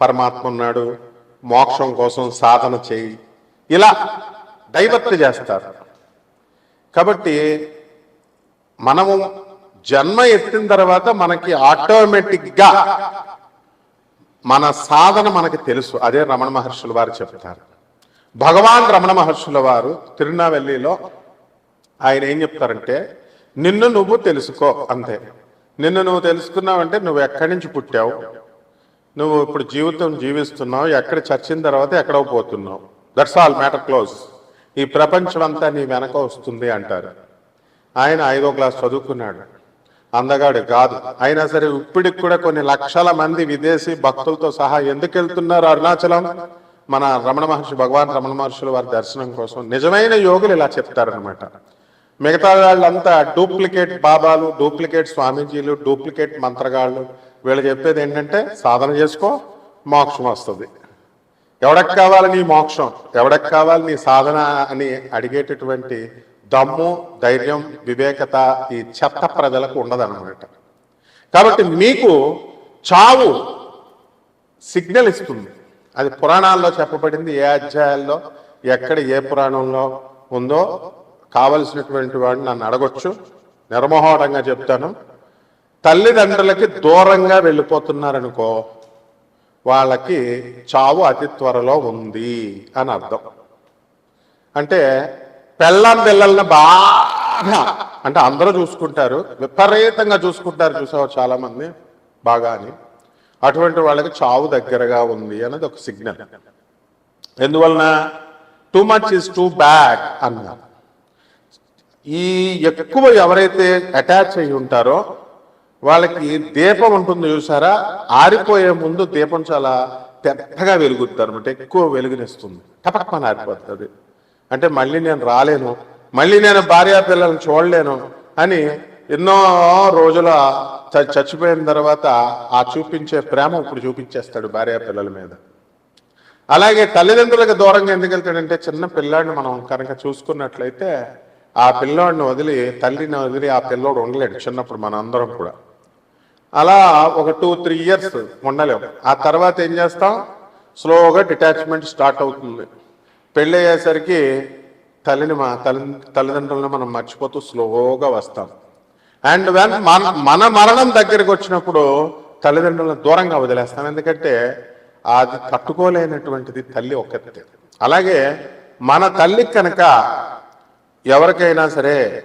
పరమాత్మ ఉన్నాడు మోక్షం కోసం సాధన చేయి. ఇలా డైవర్ట్ చేస్తారు. కాబట్టి మనము జన్మ ఎత్తిన తర్వాత మనకి ఆటోమేటిక్గా మన సాధన మనకి తెలుసు. అదే రమణ మహర్షుల వారు చెప్తారు. భగవాన్ రమణ మహర్షుల వారు తిరునావెల్లిలో ఆయన ఏం చెప్తారంటే నిన్ను నువ్వు తెలుసుకో అంతే. నిన్ను నువ్వు తెలుసుకున్నావంటే నువ్వు ఎక్కడి నుంచి పుట్టావు? నువ్వు ఇప్పుడు జీవితం జీవిస్తున్నావు ఎక్కడ చచ్చిన తర్వాత ఎక్కడో పోతున్నావు. దట్స్ ఆల్ మ్యాటర్ క్లోజ్ ఈ ప్రపంచం అంతా నీ వెనక వస్తుంది అంటారు. ఆయన ఐదో క్లాస్ చదువుకున్నాడు. అందగాడు కాదు. అయినా సరే ఇప్పటికి కూడా కొన్ని లక్షల మంది విదేశీ భక్తులతో సహా ఎందుకు వెళ్తున్నారు అరుణాచలం? మన రమణ మహర్షి భగవాన్ రమణ మహర్షులు వారి దర్శనం కోసం నిజమైన యోగులు ఇలా చెప్తారనమాట మిగతా వాళ్ళంతా డూప్లికేట్ బాబాలు డూప్లికేట్ స్వామీజీలు డూప్లికేట్ మంత్రగాళ్ళు వీళ్ళు చెప్పేది ఏంటంటే సాధన చేసుకో మోక్షం వస్తుంది. ఎవడకు కావాలి నీ మోక్షం? ఎవడకు కావాలి నీ సాధన అని అడిగేటటువంటి దమ్ము ధైర్యం వివేకత ఈ చెత్త ప్రజలకు ఉండదన్నమాట. కాబట్టి మీకు చావు సిగ్నల్ ఇస్తుంది. అది పురాణాల్లో చెప్పబడింది ఏ అధ్యాయాల్లో ఎక్కడ ఏ పురాణంలో ఉందో కావలసినటువంటి వాడిని నన్ను అడగొచ్చు. నిర్మోహటంగా చెప్తాను. తల్లిదండ్రులకి దూరంగా వెళ్ళిపోతున్నారనుకో వాళ్ళకి చావు అతి త్వరలో ఉంది అని అర్థం. అంటే పెళ్ళం పిల్లల్ని బాగా అంటే అందరూ చూసుకుంటారు విపరీతంగా చూసుకుంటారు చూసావు చాలామంది? బాగా అని. అటువంటి వాళ్ళకి చావు దగ్గరగా ఉంది అనేది ఒక సిగ్నల్. ఎందువలన? Too much is too bad అన్నారు. ఈ ఎక్కువ ఎవరైతే అటాచ్ అయి ఉంటారో వాళ్ళకి దీపం ఉంటుంది చూసారా? ఆరిపోయే ముందు దీపం చాలా పెద్దగా వెలుగుతారు అనమాట. ఎక్కువ వెలుగునిస్తుంది. టపక్మని ఆరిపోతుంది. అంటే మళ్ళీ నేను రాలేను. మళ్ళీ నేను భార్యా పిల్లల్ని చూడలేను అని ఎన్నో రోజుల చ- చచ్చిపోయిన తర్వాత ఆ చూపించే ప్రేమ ఇప్పుడు చూపించేస్తాడు భార్యా పిల్లల మీద. అలాగే తల్లిదండ్రులకు దూరంగా ఎందుకు వెళ్తాడంటే చిన్న పిల్లాడిని మనం కనుక చూసుకున్నట్లయితే ఆ పిల్లోడిని వదిలి తల్లిని వదిలి ఆ పిల్లోడు ఉండలేడు చిన్నప్పుడు మనందరం కూడా. అలా ఒక టూ త్రీ ఇయర్స్ ఉండలేము. ఆ తర్వాత ఏం చేస్తాం? స్లోగా డిటాచ్మెంట్ స్టార్ట్ అవుతుంది. పెళ్ళి అయ్యేసరికి తల్లిని మా తల్లి తల్లిదండ్రులను మనం మర్చిపోతూ స్లోగా వస్తాం. అండ్ వెన్ మన మన మరణం దగ్గరికి వచ్చినప్పుడు తల్లిదండ్రులను దూరంగా వదిలేస్తాం. ఎందుకంటే అది తట్టుకోలేనటువంటిది తల్లి ఒక్కతే. అలాగే మన తల్లి కనుక ఎవరికైనా సరే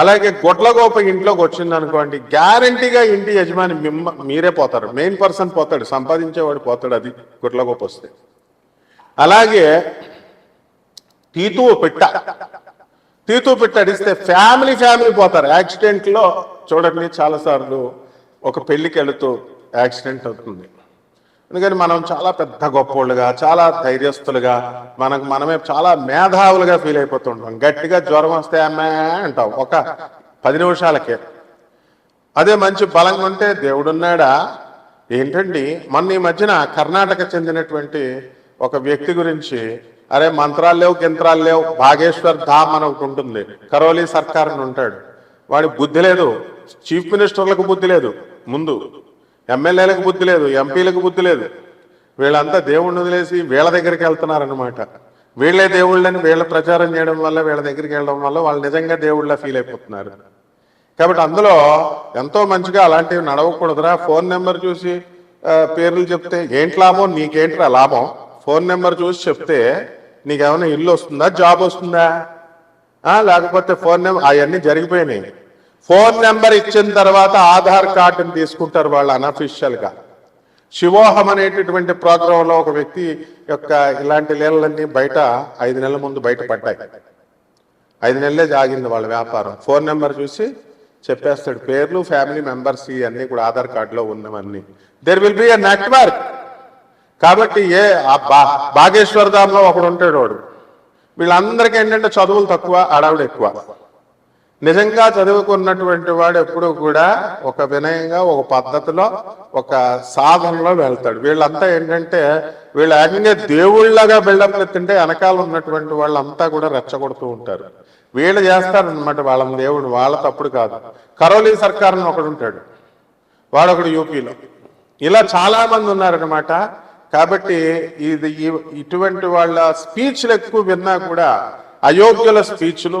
అలాగే గొడ్లగోప ఇంట్లోకి వచ్చింది అనుకోండి గ్యారంటీగా ఇంటి యజమాని మిమ్మ మీరే పోతారు. మెయిన్ పర్సన్ పోతాడు సంపాదించేవాడు పోతాడు అది గొడ్లగోప వస్తే. అలాగే తీతువు పిట్ట. తీతువు పిట్ట అడిస్తే ఫ్యామిలీ ఫ్యామిలీ పోతారు. యాక్సిడెంట్లో చూడండి చాలా సార్లు ఒక పెళ్ళికి వెళుతూ యాక్సిడెంట్ అవుతుంది. అందుకని మనం చాలా పెద్ద గొప్పోళ్ళుగా చాలా ధైర్యస్తులుగా మనకు మనమే చాలా మేధావులుగా ఫీల్ అయిపోతుంటాం గట్టిగా జ్వరం వస్తే అమ్మే అంటాం. ఒక పది నిమిషాలకే. అదే మంచి బలంగా ఉంటే దేవుడున్నాడా? ఏంటండి? మొన్న ఈ మధ్యన కర్ణాటక చెందినటువంటి ఒక వ్యక్తి గురించి అరే మంత్రాలు లేవు గింత్రాలు లేవు భాగేశ్వర్ ధామ్ అని ఒకటి ఉంటుంది. కరోలి సర్కార్ అని ఉంటాడు. వాడి బుద్ధి లేదు. చీఫ్ మినిస్టర్లకు బుద్ధి లేదు. ముందు ఎమ్మెల్యేలకు బుద్ధి లేదు ఎంపీలకు బుద్ధి లేదు. వీళ్ళంతా దేవుణ్ణి వదిలేసి వీళ్ళ దగ్గరికి వెళ్తున్నారనమాట వీళ్ళే దేవుళ్ళని వీళ్ళ ప్రచారం చేయడం వల్ల వీళ్ళ దగ్గరికి వెళ్ళడం వల్ల వాళ్ళు నిజంగా దేవుళ్ళ ఫీల్ అయిపోతున్నారు. కాబట్టి అందులో ఎంతో మంచిగా అలాంటివి నడవకూడదురా. ఫోన్ నెంబర్ చూసి పేర్లు చెప్తే ఏంటి లాభం నీకేంట్రా లాభం? ఫోన్ నెంబర్ చూసి చెప్తే నీకేమైనా ఇల్లు వస్తుందా జాబ్ వస్తుందా? లేకపోతే ఫోన్ నెంబర్ అవన్నీ జరిగిపోయినాయి. ఫోన్ నెంబర్ ఇచ్చిన తర్వాత ఆధార్ కార్డుని తీసుకుంటారు వాళ్ళు అనఫీషియల్గా శివోహం అనేటటువంటి ప్రోగ్రాంలో ఒక వ్యక్తి యొక్క ఇలాంటి లీలలన్నీ బయట ఐదు నెలల ముందు బయట పడ్డాయి. ఐదు నెలలే జాగింది వాళ్ళ వ్యాపారం. ఫోన్ నెంబర్ చూసి చెప్పేస్తాడు పేర్లు ఫ్యామిలీ మెంబర్స్ ఇవన్నీ కూడా ఆధార్ కార్డులో ఉన్నవన్నీ. There will be a network కాబట్టి ఏ బా బాగేశ్వర్ ధామ్లో ఒకడు ఉంటాడు వాడు. వీళ్ళందరికీ ఏంటంటే చదువులు తక్కువ అడవులు ఎక్కువ. నిజంగా చదువుకున్నటువంటి వాడు ఎప్పుడు కూడా ఒక వినయంగా ఒక పద్ధతిలో ఒక సాధనలో వెళ్తాడు. వీళ్ళంతా ఏంటంటే వీళ్ళు ఏకంగా దేవుళ్ళగా బిల్డప్ ఎత్తుంటే వెనకాల ఉన్నటువంటి వాళ్ళంతా కూడా రెచ్చగొడుతూ ఉంటారు. వీళ్ళు చేస్తారనమాట వాళ్ళ దేవుడు వాళ్ళ తప్పుడు కాదు. కరోలీ సర్కార్ అని ఒకడు ఉంటాడు. వాడొకడు యూపీలో. ఇలా చాలా మంది ఉన్నారనమాట కాబట్టి ఇది ఇటువంటి వాళ్ళ స్పీచ్లు ఎక్కువ విన్నా కూడా అయోగ్యుల స్పీచ్లు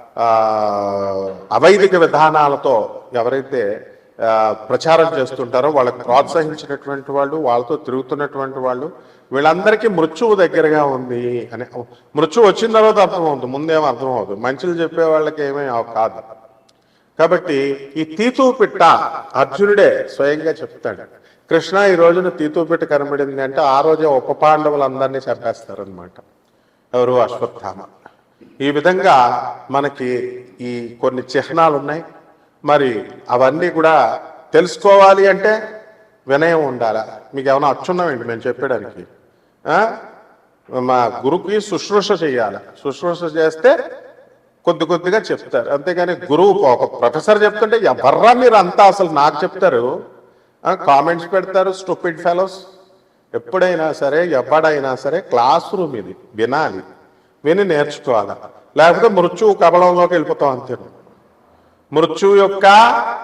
అవైదిక విధానాలతో ఎవరైతే ప్రచారం చేస్తుంటారో వాళ్ళకి ప్రోత్సహించినటువంటి వాళ్ళు వాళ్ళతో తిరుగుతున్నటువంటి వాళ్ళు వీళ్ళందరికీ మృత్యువు దగ్గరగా ఉంది అని మృత్యువు వచ్చిన తర్వాత అర్థమవుతుంది ముందేం అర్థమవుతుంది. మంచిలు చెప్పే వాళ్ళకి ఏమీ కాదు. కాబట్టి ఈ తీతూ పిట్ట అర్జునుడే స్వయంగా చెప్తాడు. కృష్ణ ఈ రోజున తీతూ పిట్ట కనబడింది అంటే ఆ రోజే ఉప పాండవులందరినీ చంపేస్తారనమాట ఎవరు? అశ్వత్థామ. ఈ విధంగా మనకి ఈ కొన్ని చిహ్నాలు ఉన్నాయి. మరి అవన్నీ కూడా తెలుసుకోవాలి అంటే వినయం ఉండాలా? మీకు ఏమైనా అచ్చున్నామండి మేము చెప్పడానికి మా గురువుకి శుశ్రూష చేయాలి? శుశ్రూష చేస్తే కొద్ది కొద్దిగా చెప్తారు. అంతేగాని గురువు ఒక ప్రొఫెసర్ చెప్తుంటే ఎవర్రా మీరు అంతా అసలు నాకు చెప్తారు? కామెంట్స్ పెడతారు స్టూపిడ్ ఫెలోస్. ఎప్పుడైనా సరే ఎవడైనా సరే క్లాస్ రూమ్ ఇది. వినాలి. విని నేర్చుకోవాలి? లేకపోతే మృత్యువు కబలంలోకి వెళ్ళిపోతాం అంతే. మృత్యువు యొక్క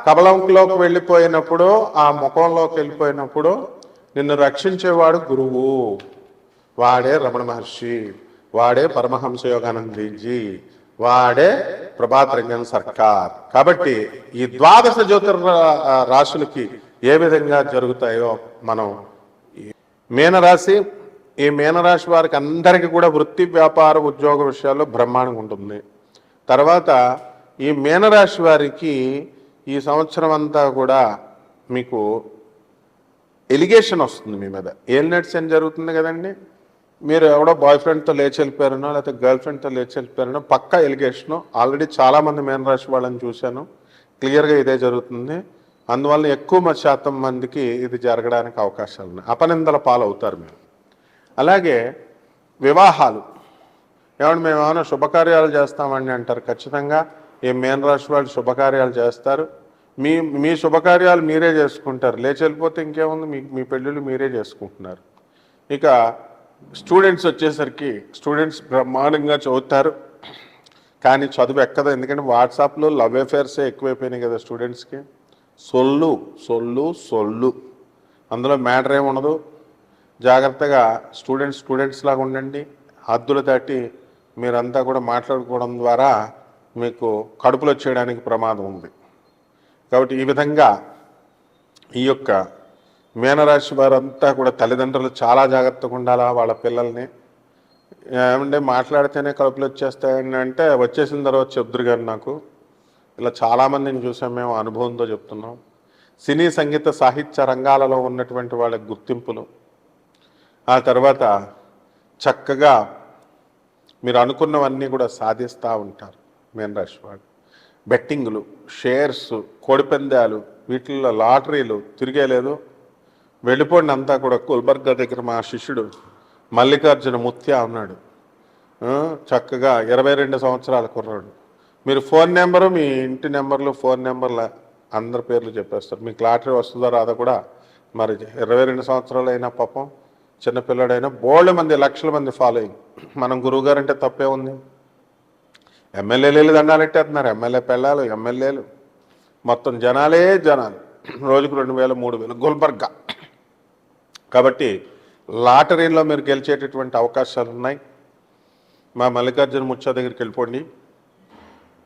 కబలంలోకి వెళ్ళిపోయినప్పుడు ఆ ముఖంలోకి వెళ్ళిపోయినప్పుడు నిన్ను రక్షించేవాడు గురువు. వాడే రమణ మహర్షి వాడే పరమహంస యోగానందీజీ వాడే ప్రభాత్ రంజన్ సర్కార్. కాబట్టి ఈ ద్వాదశ జ్యోతిర్ రాశులకి ఏ విధంగా జరుగుతాయో మనం మీనరాశి ఈ మీనరాశి వారికి అందరికీ కూడా వృత్తి వ్యాపార ఉద్యోగ విషయాల్లో బ్రహ్మాండంగా ఉంటుంది. తర్వాత ఈ మీనరాశి వారికి ఈ సంవత్సరం అంతా కూడా మీకు ఎలిగేషన్ వస్తుంది మీ మీద. ఏలినట్స్ ఏం జరుగుతుంది కదండి? మీరు ఎవడో బాయ్ ఫ్రెండ్తో లేచి వెళ్ళిపోయారనో లేకపోతే గర్ల్ ఫ్రెండ్తో లేచి వెళ్ళిపోయారనో పక్కా ఎలిగేషన్. ఆల్రెడీ చాలామంది మీనరాశి వాళ్ళని చూశాను. క్లియర్గా ఇదే జరుగుతుంది. అందువల్ల ఎక్కువ శాతం మందికి ఇది జరగడానికి అవకాశాలు ఉన్నాయి. అపనిందల పాలవుతారు మీరు. అలాగే వివాహాలు. ఏమంటే మేము ఏమైనా శుభకార్యాలు చేస్తామండి అంటారు. ఖచ్చితంగా ఈ మేన రాశి వాళ్ళు శుభకార్యాలు చేస్తారు. మీ మీ శుభకార్యాలు మీరే చేసుకుంటారు. లేచి వెళ్ళిపోతే ఇంకేముంది? మీ మీ పెళ్ళిళ్ళు మీరే చేసుకుంటున్నారు. ఇక స్టూడెంట్స్ వచ్చేసరికి స్టూడెంట్స్ బ్రహ్మాండంగా చదువుతారు. కానీ చదువు ఎక్కదు. ఎందుకంటే వాట్సాప్లో లవ్ అఫేర్సే ఎక్కువైపోయినాయి కదా స్టూడెంట్స్కి. సొల్లు సొల్లు సొల్లు. అందులో మ్యాటర్ ఏముండదు జాగ్రత్తగా స్టూడెంట్స్ స్టూడెంట్స్ లాగా ఉండండి. హద్దులు దాటి మీరంతా కూడా మాట్లాడుకోవడం ద్వారా మీకు కడుపులో వచ్చేయడానికి ప్రమాదం ఉంది. కాబట్టి ఈ విధంగా ఈ యొక్క మీనరాశి వారంతా కూడా తల్లిదండ్రులు చాలా జాగ్రత్తగా ఉండాలా వాళ్ళ పిల్లల్ని? ఏమంటే మాట్లాడితేనే కడుపులు వచ్చేస్తాయని అంటే వచ్చేసిన తర్వాత చెప్దురు గారు నాకు. ఇలా చాలామందిని చూసాం మేము అనుభవంతో చెప్తున్నాం. సినీ సంగీత సాహిత్య రంగాలలో ఉన్నటువంటి వాళ్ళ గుర్తింపులు ఆ తర్వాత చక్కగా మీరు అనుకున్నవన్నీ కూడా సాధిస్తూ ఉంటారు మీనరాశి వాడు బెట్టింగ్లు షేర్స్ కోడిపందాలు వీటిల్లో లాటరీలు తిరిగేలేదు. వెళ్ళిపోండి అంతా కూడా గుల్బర్గా దగ్గర మా శిష్యుడు మల్లికార్జున ముత్య ఉన్నాడు. చక్కగా ఇరవై రెండు సంవత్సరాల కుర్రాడు. మీరు ఫోన్ నెంబరు మీ ఇంటి నెంబర్లు ఫోన్ నెంబర్ల అందరి పేర్లు చెప్పేస్తారు. మీకు లాటరీ వస్తుందో రాదో కూడా మరి ఇరవై రెండు సంవత్సరాలు అయినా పాపం చిన్నపిల్లడైనా బోల్డ్ మంది లక్షల మంది ఫాలోయింగ్ మనం గురువుగారు అంటే తప్పే ఉంది. ఎమ్మెల్యేలు దండాలెట్టేస్తున్నారు ఎమ్మెల్యే పెళ్ళాలు ఎమ్మెల్యేలు. మొత్తం జనాలే జనాలు. రోజుకు రెండు వేలు మూడు వేలు. గుల్బర్గా. కాబట్టి లాటరీలో మీరు గెలిచేటటువంటి అవకాశాలు ఉన్నాయి. మా మల్లికార్జున ముచ్చ దగ్గరికి వెళ్ళిపోండి.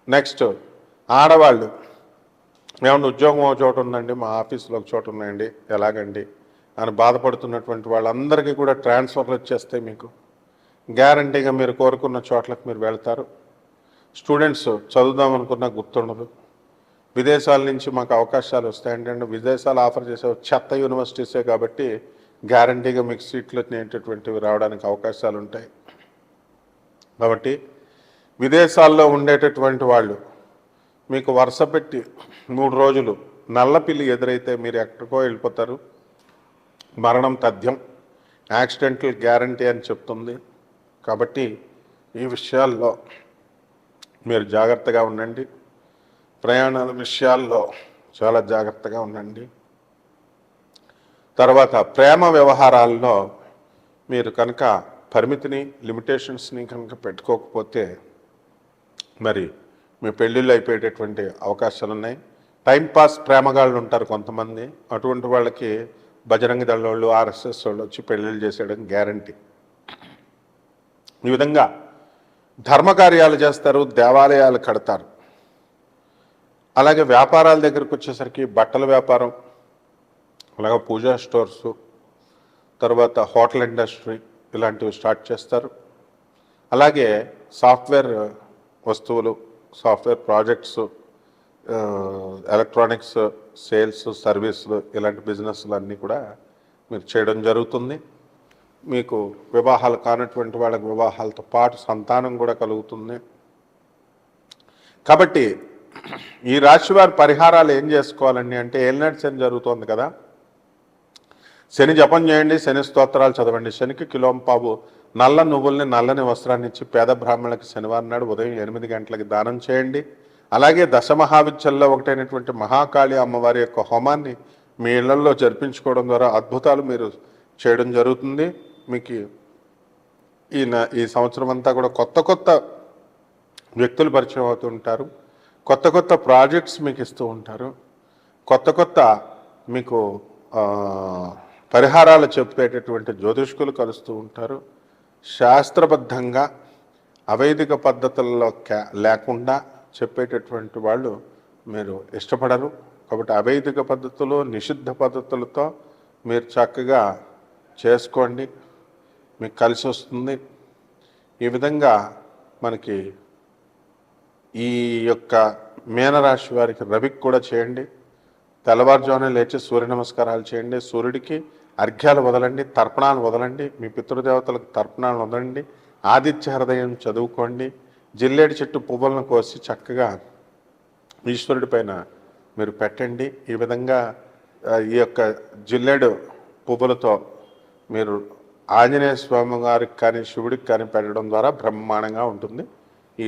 నెక్స్ట్ ఆడవాళ్ళు. ఏమన్నా ఉద్యోగం ఒక చోట ఉందండి? మా ఆఫీస్లో ఒక చోట ఉన్నాయండి. ఎలాగండి? అని బాధపడుతున్నటువంటి వాళ్ళందరికీ కూడా ట్రాన్స్ఫర్లు వచ్చేస్తాయి మీకు. గ్యారంటీగా మీరు కోరుకున్న చోట్లకు మీరు వెళ్తారు. స్టూడెంట్స్ చదువుదాం అనుకున్నా గుర్తుండదు. విదేశాల నుంచి మాకు అవకాశాలు వస్తాయంటే విదేశాలు ఆఫర్ చేసే చెత్త యూనివర్సిటీసే కాబట్టి గ్యారంటీగా మీకు సీట్లు అనేటటువంటివి రావడానికి అవకాశాలు ఉంటాయి. కాబట్టి విదేశాల్లో ఉండేటటువంటి వాళ్ళు మీకు వరుస పెట్టి మూడు రోజులు నల్లపిల్లి ఎదురైతే మీరు ఎక్కడికో వెళ్ళిపోతారు. మరణం తథ్యం యాక్సిడెంటల్ గ్యారంటీ అని చెప్తుంది. కాబట్టి ఈ విషయాల్లో మీరు జాగ్రత్తగా ఉండండి. ప్రయాణాల విషయాల్లో చాలా జాగ్రత్తగా ఉండండి. తర్వాత ప్రేమ వ్యవహారాల్లో మీరు కనుక పరిమితిని లిమిటేషన్స్ని కనుక పెట్టుకోకపోతే మరి మీ పెళ్ళిళ్ళు అయిపోయేటటువంటి అవకాశాలు ఉన్నాయి టైంపాస్ ప్రేమగాళ్ళు ఉంటారు కొంతమంది. అటువంటి వాళ్ళకి బజరంగ దళ వాళ్ళు ఆర్ఎస్ఎస్ వాళ్ళు వచ్చి పెళ్ళిళ్ళు చేసేయడం గ్యారంటీ. ఈ విధంగా ధర్మకార్యాలు చేస్తారు దేవాలయాలు కడతారు. అలాగే వ్యాపారాల దగ్గరకు వచ్చేసరికి బట్టల వ్యాపారం అలాగే పూజా స్టోర్స్ తర్వాత హోటల్ ఇండస్ట్రీ ఇలాంటివి స్టార్ట్ చేస్తారు. అలాగే సాఫ్ట్వేర్ వస్తువులు సాఫ్ట్వేర్ ప్రాజెక్ట్స్ ఎలక్ట్రానిక్స్ సేల్స్ సర్వీసులు ఇలాంటి బిజినెస్లు అన్నీ కూడా మీరు చేయడం జరుగుతుంది. మీకు వివాహాలు కానటువంటి వాళ్ళకి వివాహాలతో పాటు సంతానం కూడా కలుగుతుంది. కాబట్టి ఈ రాశి వారి పరిహారాలు ఏం చేసుకోవాలండి అంటే ఏలినాటి శని జరుగుతోంది కదా. శని జపం చేయండి శని స్తోత్రాలు చదవండి. శనికి కిలోంపాబు నల్ల నువ్వుల్ని నల్లని వస్త్రాన్ని ఇచ్చి పేద బ్రాహ్మణులకి శనివారం నాడు ఉదయం ఎనిమిది గంటలకి దానం చేయండి. అలాగే దశమహావిద్యల్లో ఒకటైనటువంటి మహాకాళి అమ్మవారి యొక్క హోమాన్ని మీ ఇళ్ళలో జరిపించుకోవడం ద్వారా అద్భుతాలు మీరు చేయడం జరుగుతుంది. మీకు ఈ ఈ సంవత్సరం అంతా కూడా కొత్త కొత్త వ్యక్తులు పరిచయం అవుతూ ఉంటారు. కొత్త కొత్త ప్రాజెక్ట్స్ మీకు ఇస్తూ ఉంటారు. కొత్త కొత్త మీకు పరిహారాలు చెప్పేటటువంటి జ్యోతిష్కులు కలుస్తూ ఉంటారు. శాస్త్రబద్ధంగా అవైదిక పద్ధతుల్లో లేకుండా చెప్పేటటువంటి వాళ్ళు మీరు ఇష్టపడరు. కాబట్టి అవైదిక పద్ధతులు నిషిద్ధ పద్ధతులతో మీరు చక్కగా చేసుకోండి. మీకు కలిసి వస్తుంది. ఈ విధంగా మనకి ఈ యొక్క మీనరాశి వారికి రవికి కూడా చేయండి. తెల్లవారుజామున లేచి సూర్య నమస్కారాలు చేయండి. సూర్యుడికి అర్ఘ్యాలు వదలండి తర్పణాలు వదలండి. మీ పితృదేవతలకు తర్పణాలు వదలండి. ఆదిత్య హృదయం చదువుకోండి. జిల్లేడు చెట్టు పువ్వులను కోసి చక్కగా ఈశ్వరుడి పైన మీరు పెట్టండి. ఈ విధంగా ఈ యొక్క జిల్లేడు పువ్వులతో మీరు ఆంజనేయ స్వామి గారికి కానీ శివుడికి కానీ పెట్టడం ద్వారా బ్రహ్మాండంగా ఉంటుంది.